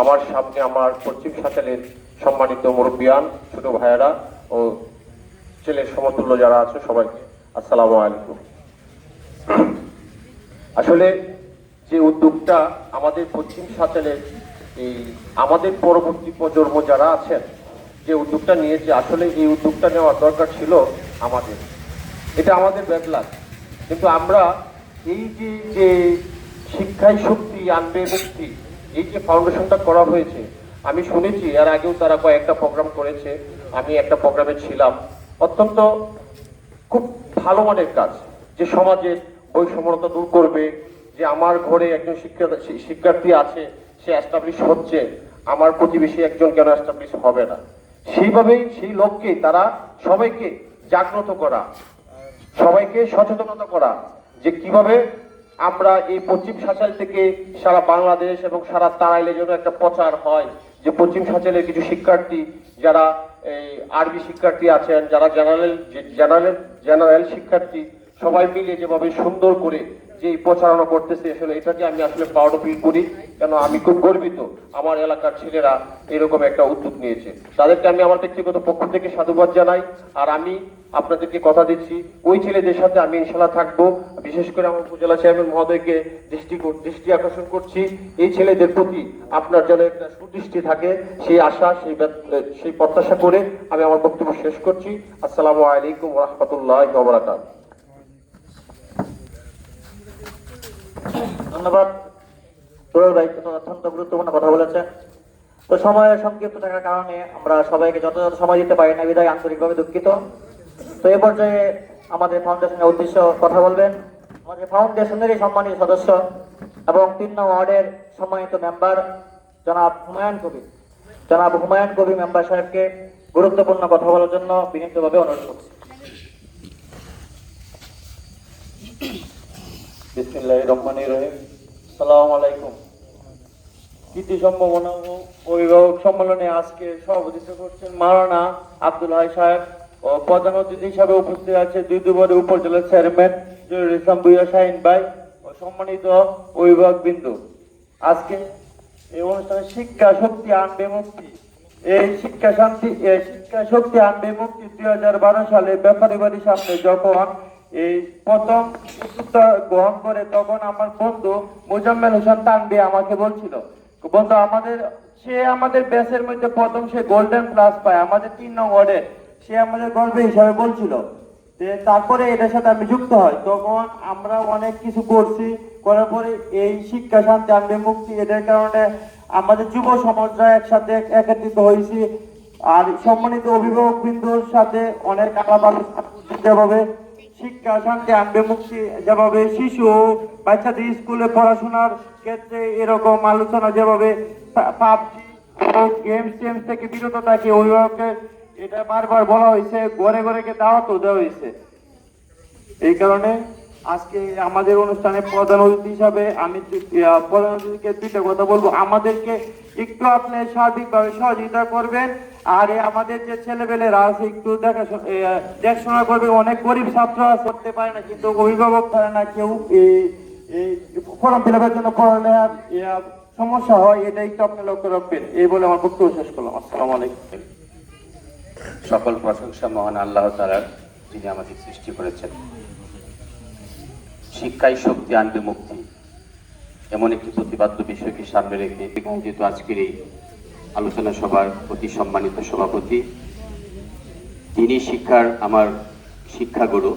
আমার সামনে আমার পশ্চিম সাঁচালের সম্মানিত মুরব্বিয়ান, ছোট ভাইয়েরা ও ছেলের সমতুল্য যারা আছে সবাইকে আসসালামু আলাইকুম। আসলে যে উদ্যোগটা আমাদের পশ্চিম সাঁচালের এই আমাদের পরবর্তী প্রজন্ম যারা আছেন, যে উদ্যোগটা নিয়েছে, আসলে এই উদ্যোগটা নেওয়ার দরকার ছিল আমাদের। এটা আমাদের ব্যাকলাস কিন্তু আমরা এই যে যে শিক্ষায় শক্তি আনবে মুক্তি এই যে ফাউন্ডেশনটা করা হয়েছে, আমি শুনেছি, এর আগেও তারা কয়েকটা প্রোগ্রাম করেছে, আমি একটা প্রোগ্রামে ছিলাম। অত্যন্ত খুব ভালো মানের কাজ, যে সমাজের বৈষম্যতা দূর করবে, যে আমার ঘরে একজন শিক্ষা, শিক্ষার্থী আছে, সে অ্যাস্টাবলিশ হচ্ছে, আমার প্রতিবেশী একজন কেন অ্যাস্টাবলিশ হবে না? সেইভাবেই সেই লক্ষ্যে তারা সবাইকে জাগ্রত করা, সবাইকে সচেতনতা করা, যে কীভাবে আমরা এই পশ্চিম সাঁচাল থেকে সারা বাংলাদেশ এবং সারা তারাইলে জন্য একটা প্রচার হয় যে পশ্চিম সাঁচালের কিছু শিক্ষার্থী, যারা এই আরবি শিক্ষার্থী আছেন, যারা জেনারেল জেনারেল জেনারেল শিক্ষার্থী, সবাই মিলে যেভাবে সুন্দর করে যে প্রচারণা করতেছে, আসলে এটাকে আমি আসলে প্রাউড ফিল করি, কেন আমি খুব গর্বিত। আমার এলাকার ছেলেরা এরকম একটা উদ্যোগ নিয়েছে। তাদেরকে আমি আমার ব্যক্তিগত পক্ষ থেকে সাধুবাদ জানাই, আর আমি আপনাদেরকে কথা দিচ্ছি, ওই ছেলেদের সাথে আমি ইনশাল্লাহ থাকব। বিশেষ করে আমার উপজেলা চেয়ারম্যান মহোদয়কে দৃষ্টি দৃষ্টি আকর্ষণ করছি। এই ছেলেদের প্রতি আপনার যেন একটা সুদৃষ্টি থাকে, সেই আশা, সেই সেই প্রত্যাশা করে আমি আমার বক্তব্য শেষ করছি। আসসালামু আলাইকুম রহমতুল্লাহ বরাকাত ধন্যবাদ। অত্যন্ত গুরুত্বপূর্ণ কথা বলেছেন তো সময়ের সংক্ষিপ্ত থাকার কারণে আমরা সবাইকে যথাযথ সময় দিতে পারি না, বিদায় আন্তরিকভাবে দুঃখিত। তো এ পর্যায়ে আমাদের ফাউন্ডেশনের উদ্দেশ্য কথা বলবেন। আমাদের ফাউন্ডেশনেরই সম্মানিত সদস্য এবং তিন ওয়ার্ডের সম্মানিত মেম্বার জনাব হুমায়ুন কবির। জনাব হুমায়ুন কবির মেম্বার সাহেবকে গুরুত্বপূর্ণ কথা বলার জন্য বিনীতভাবে অনুরোধ করছি। বিসমিল্লাহ রহমান রহিম। সালাম কৃতি সম্ভাবনা ও অভিভাবক সম্মেলনে আজকে সভাপতিত্ব করছেন মারানা আব্দুল হাই সাহেব ও প্রধান অতিথি হিসাবে উপস্থিত আছে দুই দুবারের উপজেলার চেয়ারম্যান জহিরুল ইসলাম ভুইয়া শাহিন ভাই ও সম্মানিত অভিভাবক বিন্দু। আজকে এই অনুষ্ঠানে শিক্ষা শক্তি আনবে মুক্তি। এই শিক্ষা শান্তি, এই শিক্ষা শক্তি আনবে মুক্তি দুই হাজার বারো সালে ব্যাপারী বাড়ির সামনে যখন এই প্রথম গ্রহণ করে তখন আমার বন্ধু হোসেন তানবি আমাকে বলছিল, বন্ধু, আমাদের, সে আমাদের মধ্যে প্রথম সে গোল্ডেন প্লাস পায়। আমাদের তিন সে আমাদের হিসাবে বলছিল যে, তারপরে এটার সাথে আমি যুক্ত হয় তখন আমরা অনেক কিছু করছি। করার পরে এই শিক্ষা শান্তি আনবে মুক্তি এটার কারণে আমাদের যুব সমাজরা একসাথে একত্রিত হয়েছি। আর সম্মানিত অভিভাবক বিন্দুর সাথে অনেক আলাপ আলোচনা যেভাবে শিক্ষা শান্তি আনবে মুক্তি যেভাবে শিশু বাচ্চাদের স্কুলে পড়াশোনার ক্ষেত্রে এরকম আলোচনা যেভাবে পাবজি গেমস টেমস থেকে বিরত থাকে, অভিভাবককে এটা বারবার বলা হয়েছে, ঘরে ঘরে দাওয়াতও দেওয়া হয়েছে। এই কারণে আজকে আমাদের অনুষ্ঠানে প্রধান অতিথি হিসাবে আমি প্রধান অতিথিকে দুইটা কথা বলব। আমাদেরকে একটু আপনি সার্বিকভাবে সহযোগিতা করবেন, আর আমাদের যে ছেলেপেলেরা আছে, একটু দেখা দেখাশোনা করবে। অনেক গরিব ছাত্র করতে পারে না, কিন্তু অভিভাবক পারে না কেউ ফর্ম ফিল আপের জন্য পড়ালেখার সমস্যা হয় এটা একটু আপনি লক্ষ্য রাখবেন। এই বলে আমার বক্তব্য শেষ করলাম। আসসালামু আলাইকুম। সকল প্রশংসা মহান আল্লাহ তালার যিনি আমাদের সৃষ্টি করেছেন। শিক্ষাই শক্তি আনবে মুক্তি। এমন একটি প্রতিপাদ্য বিষয়কে সামনে রেখে যেহেতু আজকের এই আলোচনা সভার অতি সম্মানিত সভাপতি, তিনি শিক্ষার আমার শিক্ষাগুরু